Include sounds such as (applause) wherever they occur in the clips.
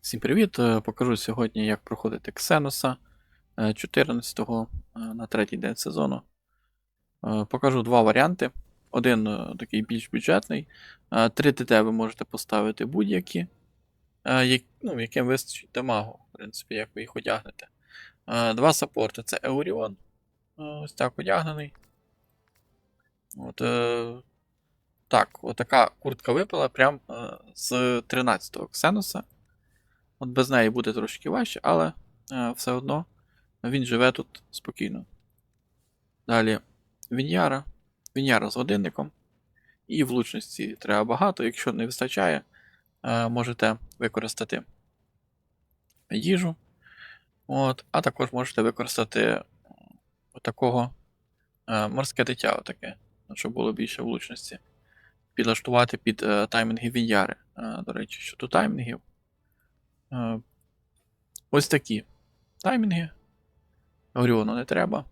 Всім привіт! Е, Покажу сьогодні, як проходити Ксеноса 14-го е, на третій день сезону. Е, Покажу два варіанти. Один е, такий більш бюджетний. Е, Три ТТ ви можете поставити будь-які, е, ну, яким вистачить дамагу, в принципі, як ви їх одягнете. Е, Два саппорти це Еуріон. Е, Ось так одягнений. От, е, так, отака куртка випала прямо е, з 13-го Ксеноса. От без неї буде трошки важче, але е, все одно він живе тут спокійно. Далі Віньяра. Віньяра з годинником. І влучності треба багато. Якщо не вистачає, е, можете використати їжу. От, а також можете використати е, отакого е, морське дитя, отаке, щоб було більше влучності. Підлаштувати під е, таймінги Віньяри. Е, до речі, щодо таймінгів. Е, Ось такі таймінги. Оріону не треба.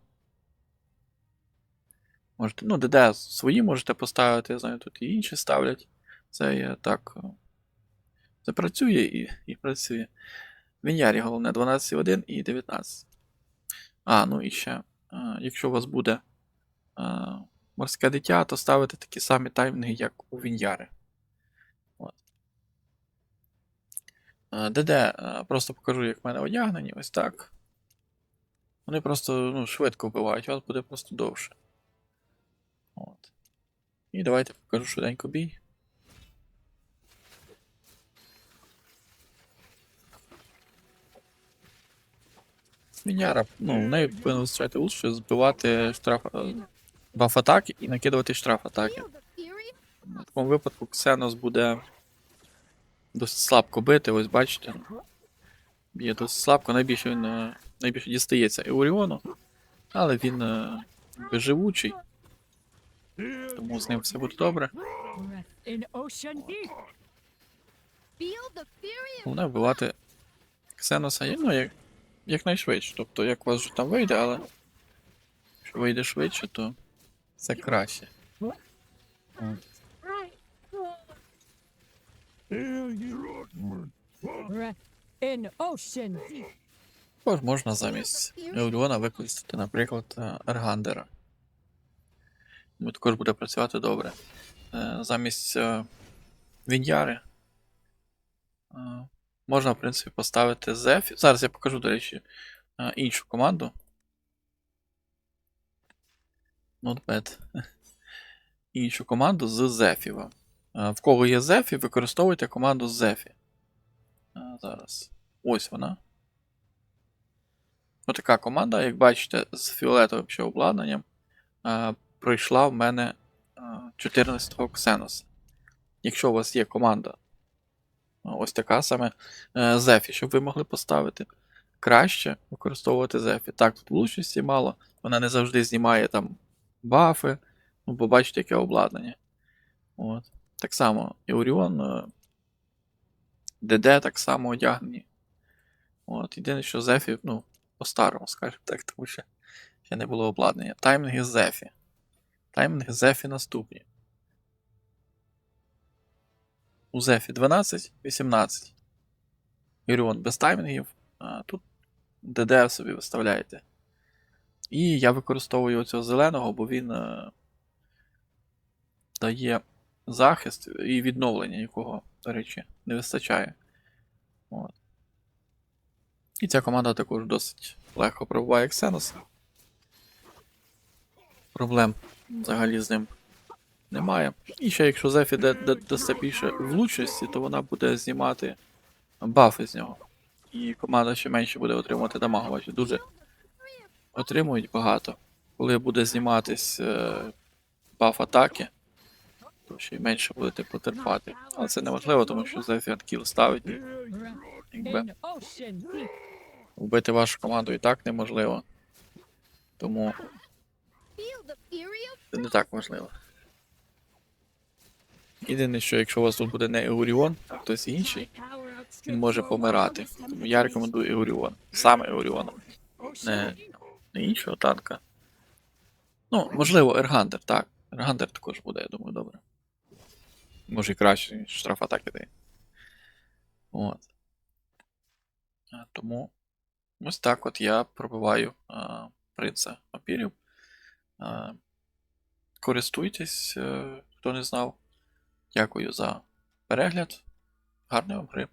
Можете, ну, ДД свої можете поставити, я знаю, тут і інші ставлять. Це є так. е, Це працює і, і працює. Вінярі головне 12,1 і 19. А, ну і ще. е, Якщо у вас буде морське дитя, то ставите такі самі таймінги, як у Віньяри. От. Е, ДД е, просто покажу, як в мене одягнені, ось так. Вони просто ну, швидко вбивають, у вас буде просто довше. От. І давайте покажу швиденько бій. Міняра, ну, в неї повинно ult, щоб збивати штраф е, баф атаки і накидувати штраф атаки. В такому випадку Ксенос буде досить слабко бити, ось бачите. Б'є досить слабко, найбільше він е, найбільше дістається Еуріону, але він е, живучий, тому з ним все буде добре. Головне вбивати Ксеноса ну, як, якнайшвидше. Тобто, як у вас вже там вийде, але якщо вийде швидше, то це краще. Також можна замість Еуріона використати, наприклад, е, Ергандера. Тому також буде працювати добре. Е, Замість е, Віньяри е, можна, в принципі, поставити Зефі. Зараз я покажу, до речі, е, іншу команду. Notepad. (laughs) Іншу команду з Зефіва. Е, В кого є Зефі, використовуйте команду Зефі. Е, Зараз. Ось вона. Отака команда, як бачите, з фіолетовим ще обладнанням е, пройшла в мене е, 14-го Ксеноса. Якщо у вас є команда, ось така саме Зефі, щоб ви могли поставити, краще використовувати Зефі. Так, тут влучності мало, вона не завжди знімає там бафи, ну, побачите, яке обладнання. От. Так само і Оріон, е, ДД так само одягнені. От, єдине, що Зефі, ну, по-старому, скажімо так, тому що ще не було обладнання. Таймінги Зефі. Таймінги Зефі наступні. У Зефі 12, 18. Юріон без таймінгів. А тут ДД собі виставляєте. І я використовую оцього зеленого, бо він е, дає захист і відновлення, якого, до речі, не вистачає. От. І ця команда також досить легко пробуває Ксеноса. Проблем взагалі з ним немає. І ще якщо Зефі да- да- дасте більше влучності, то вона буде знімати бафи з нього. І команда ще менше буде отримувати дамагу. Бачите, дуже отримують багато. Коли буде зніматись е, баф атаки, то ще й менше будете потерпати. Але це неможливо, тому що Зефі анкіл ставить. Якби вбити вашу команду і так неможливо. Тому це не так важливо. Єдине, що якщо у вас тут буде не Еуріон, а хтось інший, він може помирати. Тому я рекомендую Еуріон. Саме Еуріона, не, не іншого танка. Ну, можливо, Ергандер, так. Ергандер також буде, я думаю, добре. Може і краще, штраф атаки дає. От. Е, Тому ось так от я пробиваю а, принца вампірів. А, Користуйтесь, а, хто не знав. Дякую за перегляд. Гарної вам гри.